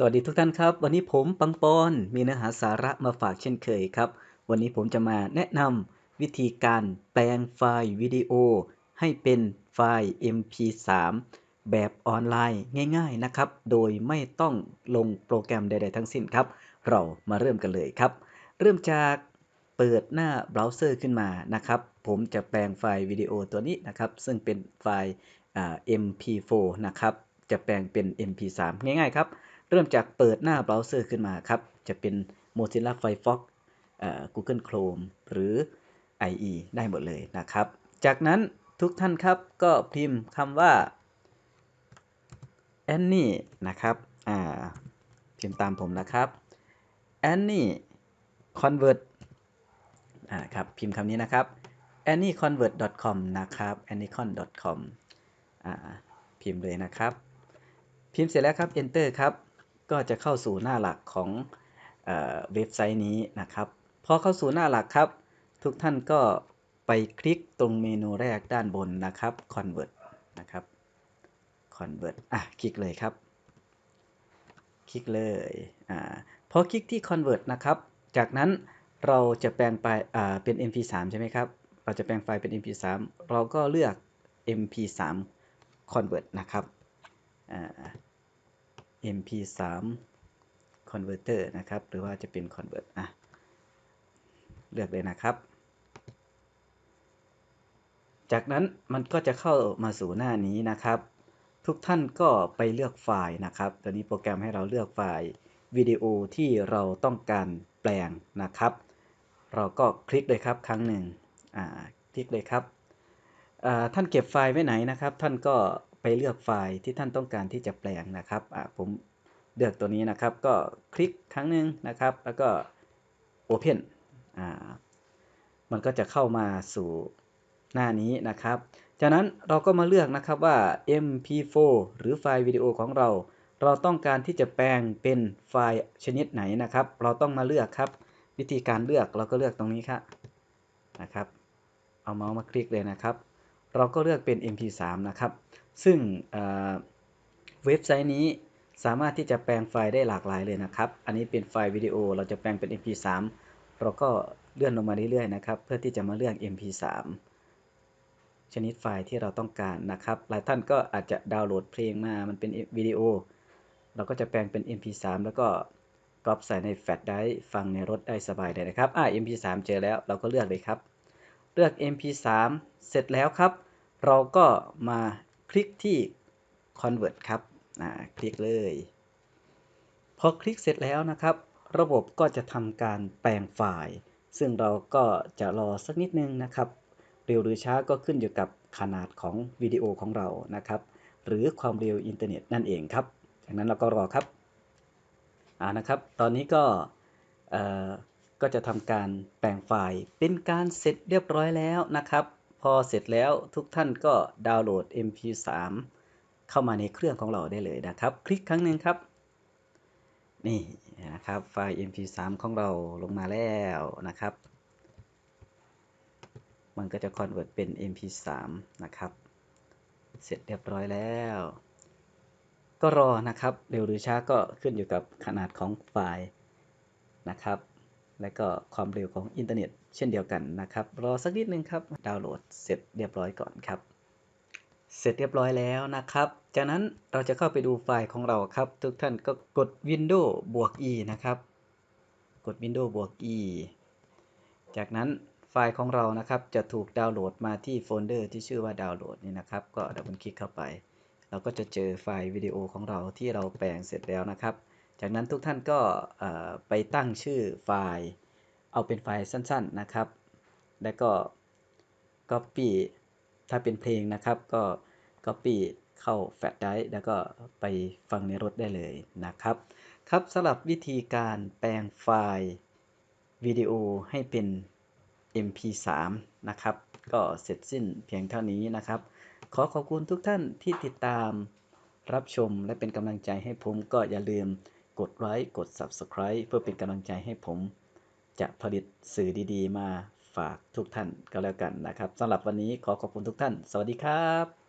สวัสดีทุกท่านครับ วันนี้ผมปังปอนมีเนื้อหาสาระมาฝากเช่นเคยครับ วันนี้ผมจะมาแนะนำวิธีการแปลงไฟล์วิดีโอ ให้เป็นไฟล์ MP3 แบบออนไลน์ง่าย ๆนะครับ โดยไม่ต้องลงโปรแกรมใด ๆ ทั้งสิ้นครับ เรามาเริ่มกันเลยครับ เริ่มจากเปิดหน้าเบราว์เซอร์ขึ้นมานะครับ ผมจะแปลงไฟล์วิดีโอตัวนี้นะครับ ซึ่งเป็นไฟล์ MP4 นะครับ จะแปลงเป็น MP3 ง่ายๆครับ เริ่มจากเปิดหน้าเบราว์เซอร์ขึ้นมาครับ จะเป็น Mozilla Firefox Google Chrome หรือ IE ได้หมดเลยนะครับ จากนั้นทุกท่านครับก็พิมพ์คำว่า Annie นะครับพิมพ์ตามผมนะครับ Annie convert ครับพิมพ์คำนี้นะครับ annieconvert.com นะครับ anniecon.com พิมพ์เลยนะครับ พิมพ์เสร็จแล้วครับ enter ครับ ก็จะเข้าสู่หน้าหลักของเอเว็บไซต์นี้นะครับ พอเข้าสู่หน้าหลักครับ ทุกท่านก็ไปคลิกตรงเมนูแรกด้านบนนะครับ convert นะครับ convert อะคลิกเลยครับ คลิกเลยอ่าพอคลิกที่ convert นะครับ จากนั้นเราจะแปลงไปอ่าเป็น mp3 ใช่ไหมครับ เราจะแปลงไฟล์เป็น mp3 เราก็เลือก mp3 convert นะครับอ่า mp3 converter นะครับ หรือว่าจะเป็น convert อะ เลือกเลยนะครับ จากนั้นมันก็จะเข้ามาสู่หน้านี้นะครับ ทุกท่านก็ไปเลือกไฟล์นะครับตอนนี้โปรแกรมให้เราเลือกไฟล์วิดีโอที่เราต้องการแปลงนะครับ เราก็คลิกเลยครับครั้งหนึ่งคลิกเลยครับท่านเก็บไฟล์ไว้ไหนนะครับ ท่านก็ ไปเลือกไฟล์ที่ท่านต้องการที่จะแปลงนะครับผมเลือกตัวนี้นะครับ ก็คลิกครั้งหนึ่งนะครับ แล้วก็ Open อ่ามันก็จะเข้ามาสู่หน้านี้นะครับ จากนั้นเราก็มาเลือกนะครับว่า MP4 หรือไฟล์วิดีโอของเรา เราต้องการที่จะแปลงเป็นไฟล์ชนิดไหนนะครับ เราต้องมาเลือกครับ วิธีการเลือกเราก็เลือกตรงนี้ครับนะครับ เอาเมาส์มาคลิกเลยนะครับ เราก็เลือกเป็น MP3 นะครับ ซึ่งเว็บไซต์นี้สามารถที่จะแปลงไฟล์ได้หลากหลายเลยนะครับ อันนี้เป็นไฟล์วิดีโอเราจะแปลงเป็น mp3 เราก็เลื่อนลงมาเรื่อยๆนะครับ เพื่อที่จะมาเลือก mp3 ชนิดไฟล์ที่เราต้องการนะครับ หลายท่านก็อาจจะดาวน์โหลดเพลงมา มันเป็นวิดีโอ เราก็จะแปลงเป็น mp3 แล้วก็ก๊อปใส่ในแฟลชไดร์ฟังในรถได้สบายเลยนะครับอ่า mp3 เจอแล้วเราก็เลือกเลยครับ เลือก mp3 เสร็จแล้วครับ เราก็มา คลิกที่ convert ครับคลิกเลย พอคลิกเสร็จแล้วนะครับ ระบบก็จะทำการแปลงไฟล์ ซึ่งเราก็จะรอสักนิดนึงนะครับ เร็วหรือช้าก็ขึ้นอยู่กับขนาดของวิดีโอของเรานะครับ หรือความเร็วอินเทอร์เน็ตนั่นเองครับ จากนั้นเราก็รอครับอ่านะครับ ตอนนี้ก็ก็จะทำการแปลงไฟล์เป็นการเสร็จเรียบร้อยแล้วนะครับ พอเสร็จแล้วทุกท่านก็ดาวน์โหลด MP3 เข้ามาในเครื่องของเราได้เลยนะครับ คลิกครั้งหนึ่งครับ นี่นะครับไฟล์ mp3 ของเราลงมาแล้วนะครับ มันก็จะคอนเวิร์ตเป็น mp3 นะครับ เสร็จเรียบร้อยแล้ว ก็รอนะครับ เร็วหรือช้าก็ขึ้นอยู่กับขนาดของไฟล์นะครับ และก็ความเร็วของอินเทอร์เน็ตเช่นเดียวกันนะครับ รอสักนิดนึงครับ ดาวน์โหลดเสร็จเรียบร้อยก่อนครับ เสร็จเรียบร้อยแล้วนะครับ จากนั้นเราจะเข้าไปดูไฟล์ของเราครับ ทุกท่านก็กด Windows บวก E นะครับ กด Windows บวก E จากนั้นไฟล์ของเรานะครับจะถูกดาวน์โหลดมาที่โฟลเดอร์ที่ชื่อว่าดาวน์โหลดนี่นะครับ ก็ดับเบิลคลิกเข้าไป เราก็จะเจอไฟล์วิดีโอของเราที่เราแปลงเสร็จแล้วนะครับ จากนั้นทุกท่านก็ไปตั้งชื่อไฟล์ เอาเป็นไฟล์สั้นๆนะครับ แล้วก็ Copy ถ้าเป็นเพลงนะครับ ก็ Copy เข้าแฟลชไดร์แล้วก็ไปฟังในรถได้เลยนะครับ ครับสำหรับวิธีการแปลงไฟล์วิดีโอให้เป็น MP3 นะครับ ก็เสร็จสิ้นเพียงเท่านี้นะครับ ขอขอบคุณทุกท่านที่ติดตามรับชมและเป็นกำลังใจให้ผมก็อย่าลืม กดไลค์กด Subscribe เพื่อเป็นกำลังใจให้ผม จะผลิตสื่อดีๆ มาฝากทุกท่านก็แล้วกันนะครับสำหรับวันนี้ขอขอบคุณทุกท่าน สวัสดีครับ